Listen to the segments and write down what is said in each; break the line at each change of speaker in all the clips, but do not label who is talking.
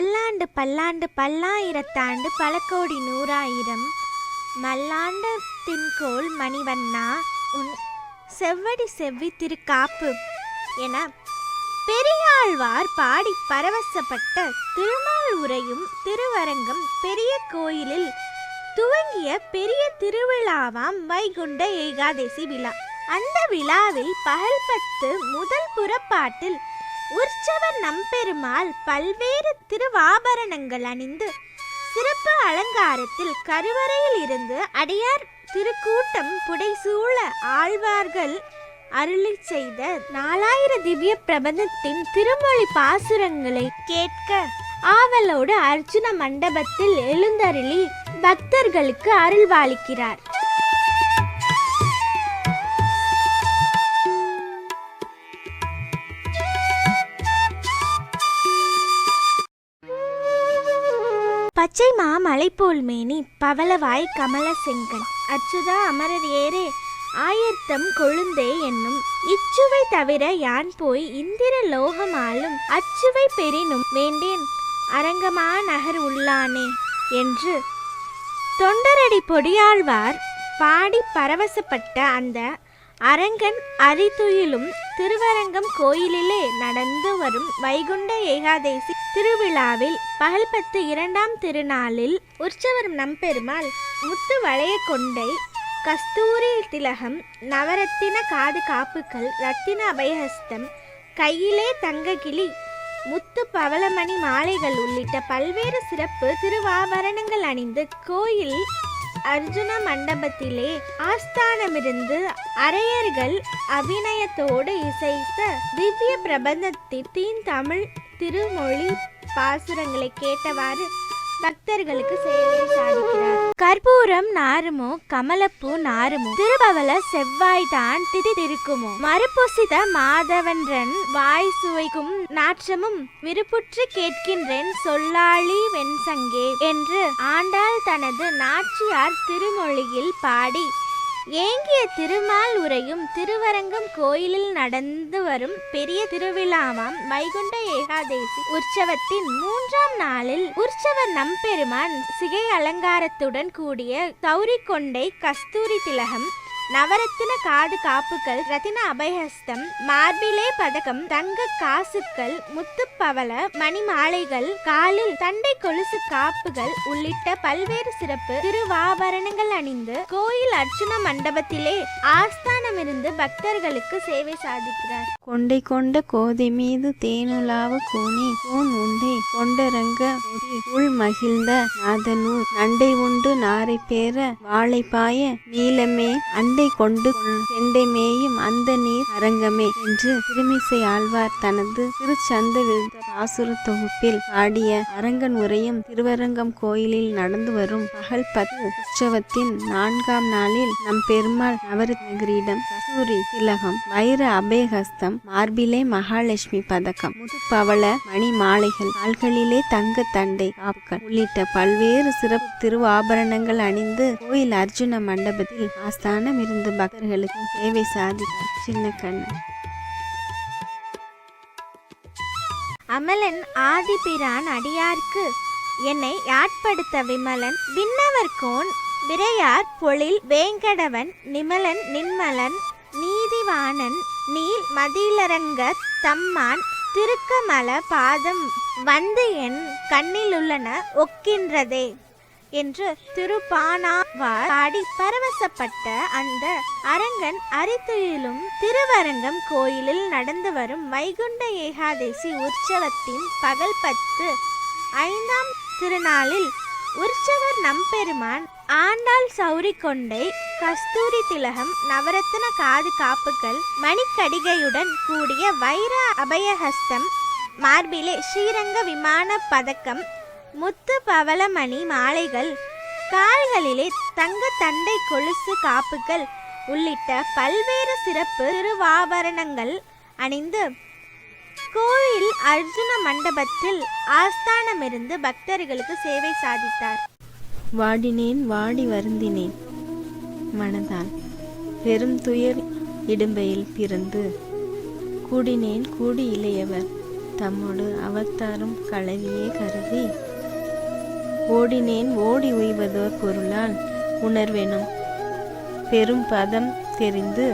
பல்லாண்டு பல்லாண்டு பல்லாயிரத்தாண்டு பல கோடி நூறாயிரம். மல்லாண்ட தின்கோள் மணிவண்ணா உன் செவ்வடி செவ்வி திருக்காப்பு என பெரியாழ்வார் பாடி பரவசப்பட்ட திருமால் உரையும் திருவரங்கம் பெரிய கோயிலில் துவங்கிய பெரிய திருவிழாவாம் வைகுண்ட ஏகாதசி விழா. அந்த விழாவில் பகல் பத்து முதல் புறப்பாட்டில் உற்சவர் நம்பெருமாள் பல்வேறு திருவாபரணங்கள் அணிந்து சிறப்பு அலங்காரத்தில் கருவறையில் இருந்து அடியார் திருக்கூட்டம் புடைசூழ ஆழ்வார்கள் அருளி செய்த நாலாயிர திவ்ய பிரபந்தத்தின் திருமொழி பாசுரங்களை கேட்க ஆவலோடு அர்ஜுன மண்டபத்தில் எழுந்தருளி பக்தர்களுக்கு அருள்வாளிக்கிறார். பச்சை மாமலை போல் மேனி பவளவாய் கமல செங்கன் அச்சுதா அமரர் ஏறே ஆயத்தம் கொழுந்தே என்னும். இச்சுவை தவிர யான் போய் இந்திர லோகமாலும் அச்சுவை பெறினும் வேண்டேன். அரங்கமா நகர் உள்ளானே என்று. தொண்டரடி பொடியாழ்வார் பாடி பரவசப்பட்ட அந்த அரங்கன் அரிதுயிலும் திருவரங்கம் கோயிலிலே நடந்து வரும் வைகுண்ட ஏகாதேசி திருவிழாவில் பகல் பத்து இரண்டாம் திருநாளில் உற்சவர் நம்பெருமாள் முத்து வளைய கொண்டை கஸ்தூரி திலகம் நவரத்தின காது காப்புகள் ரத்தின அபயஹஸ்தம் கையிலே தங்ககிளி முத்து பவளமணி மாலைகள் உள்ளிட்ட பல்வேறு சிறப்பு திருவாபரணங்கள் அணிந்து கோயில் அர்ஜுன மண்டபத்திலே ஆஸ்தானமிருந்து அரையர்கள் அபிநயத்தோடு இசைத்த திவ்ய பிரபந்தத்தின் தீன் தமிழ் திருமொழி பாசுரங்களை கேட்டவாறு பக்தர்களுக்கு சேவை சாதிக்கிறார். கற்பூரம் நாருமோ கமலப்பூ நாருமோ. திருபவள செவ்வாய்தான் திதி திருக்குமோ. மறுபொசித மாதவன்றன் வாய் சுவைக்கும் நாற்றமும் விருப்புற்று கேட்கின்றேன் சொல்லாளி வெண்சங்கே என்று ஆண்டாள் தனது நாச்சியார் திருமொழியில் பாடி ஏங்கிய திருமால் உரையும் திருவரங்கம் கோயிலில் நடந்து வரும் பெரிய திருவிழாவாம் வைகுண்ட ஏகாதேசி உற்சவத்தின் மூன்றாம் நாளில் உற்சவர் நம்பெருமான் சிகை அலங்காரத்துடன் கூடிய கௌரி கொண்டை கஸ்தூரி திலகம் நவரத்தின காது காப்புகள் ரத்தின அபயஹஸ்தம் மார்பிலே பதக்கம் தங்க காசுக்கள் முத்துப்பவள மணி மாலைகள் காலில் தண்டை கொலுசு காப்புகள் உள்ளிட்ட பல்வேறு சிறப்பு திருவாபரணங்கள் அணிந்து கோயில் அர்ச்சன மண்டபத்திலே ஆஸ்தானமிருந்து பக்தர்களுக்கு சேவை சாதிக்கிறார்.
கொண்டை கொண்ட கோதை மீது தேனுலாவு கூனி கூன் உண்டை கொண்டரங்க உள் மகிழ்ந்த நாதனூர் நண்டை உண்டு நாரை பேர வாழைப்பாய நீலமே அண்டை கொண்டு செண்டை மேயும் அந்த நீர் அரங்கமே என்று திருமிசை ஆழ்வார் தனது திருச்சந்த விழுந்த ஆசுர தொகுப்பில் பாடிய அரங்கன் உரையும் திருவரங்கம் கோயிலில் நடந்து வரும் பகல் பத்து உற்சவத்தின் நான்காம் நாளில் நம் பெருமாள் நவரத்ன கிரீடம் கஸ்தூரி திலகம் வைர அபயஹஸ்தம் மார்பிலே மகாலட்சுமி பதக்கம் முதுப்பவள மணி மாலைகள் கால்களிலே தங்க தண்டை காப்புகள் உள்ளிட்ட பல்வேறு சிறப்பு திருவாபரணங்கள் அணிந்து கோயில் அர்ஜுன மண்டபத்தில் ஆஸ்தானம் இருந்து பக்தர்களுக்கு சேவை சாதித்தார் சின்ன கண்ணன்.
அமலன் ஆதிபிரான் அடியார்க்கு என்னை யாட்படுத்த விமலன் விண்ணவர்கோன் விரையார் பொழில் வேங்கடவன் நிமலன் நின்மலன் நீதிவாணன் நீல் மதிலரங்க தம்மான் திருக்கமல பாதம் வந்து என் கண்ணிலுள்ளன ஒக்கின்றதே. என்று திருப்பானாவார் பாடி பரவசப்பட்ட அந்த அரங்கன் அரித்துயிலும் திருவரங்கம் கோயிலில் நடந்து வரும் வைகுண்ட ஏகாதசி உற்சவத்தின் பகல் பத்து ஐந்தாம் திருநாளில் உற்சவர் நம்பெருமான் ஆண்டாள் சௌரி கொண்டை கஸ்தூரி திலகம் நவரத்தின காது காப்புகள் மணிக்கடிகையுடன் கூடிய வைர அபயஹஸ்தம் மார்பிலே ஸ்ரீரங்க விமான பதக்கம் முத்து பவளமணி மாலைகள் கால்களிலே தங்க தண்டை கொலுசு காப்புகள் உள்ளிட்ட பல்வேறு சிறப்பு திருவாபரணங்கள் அணிந்து கோயில் அர்ஜுன மண்டபத்தில் ஆஸ்தானமிருந்து பக்தர்களுக்கு சேவை சாதித்தார்.
வாடினேன் வாடி வருந்தினேன். மனதால் பெரும் துயர் இடும்பையில் பிறந்து கூடினேன் கூடி இளையவர். தம்மோடு அவத்தாரும் கலவியே கருதி ஓடினேன் ஓடி உய்வதோர் பொருளால் உணர்வெனும். பெரும் பதம் தெரிந்து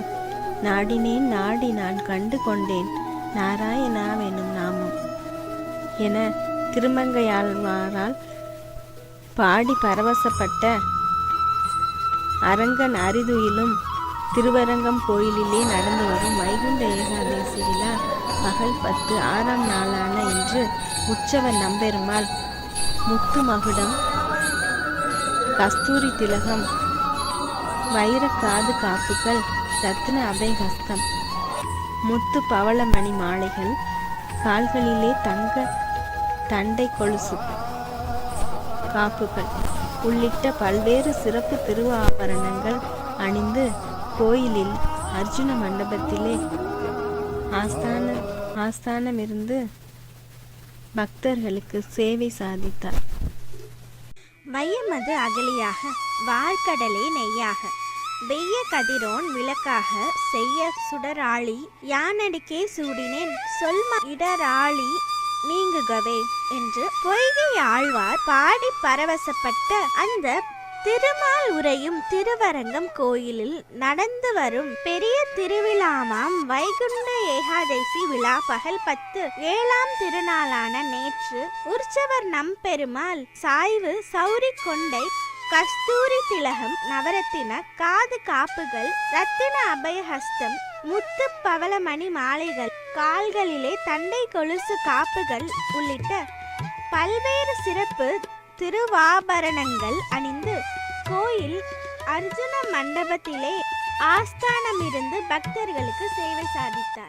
நாடினேன் நாடி நான் கண்டு கொண்டேன் நாராயணாவெனும் நாமம். என திருமங்கையாழ்வாரால் பாடி பரவசப்பட்ட அரங்கன் அரிதுயிலும் திருவரங்கம் கோயிலிலே நடந்து வரும் வைகுண்ட ஏகாதசி விழா பகல் பத்து ஆறாம் நாளான இன்று உற்சவர் நம்பெருமாள் முத்து மகுடம் கஸ்தூரி திலகம் வைரக்காது காப்புகள் ரத்ன அபயஹஸ்தம் முத்து பவளமணி மாலைகள் கால்களிலே தங்க தண்டை கொலுசு காப்புகள் உள்ளிட்ட பல்வேறு சிறப்பு திருவாபரணங்கள் அணிந்து கோயிலில் அர்ஜுன மண்டபத்திலே ஆஸ்தான ஆஸ்தானமிருந்து பக்தர்களுக்கு சேவை சாதித்தார்.
மையமது அகலியாக வாழ்கடலே நெய்யாக. வெய்ய கதிரோன் விளக்காக செய்ய சுடராளி யானடிக்கே சூடினேன் சொல்ம இடராளி நீங்குகவே என்று பொய்கை ஆழ்வார் பாடி பரவசப்பட்ட அந்த திருமால் உரையும் திருவரங்கம் கோயிலில் நடந்து வரும் பெரிய திருவிழாமாம் வைகுண்ட ஏகாதசி விழா பகல் பத்து ஏழாம் திருநாளான நேற்று உற்சவர் நம்பெருமாள் சாய்வு சௌரி கொண்டை கஸ்தூரி திலகம் நவரத்தின காது காப்புகள் ரத்தின அபயஹஸ்தம் முத்து பவளமணி மாலைகள் கால்களிலே தண்டை கொலுசு காப்புகள் உள்ளிட்ட பல்வேறு சிறப்பு திருவாபரணங்கள் அணிந்து கோயில் அர்ஜுன மண்டபத்திலே ஆஸ்தானமிருந்து பக்தர்களுக்கு சேவை சாதித்தார்.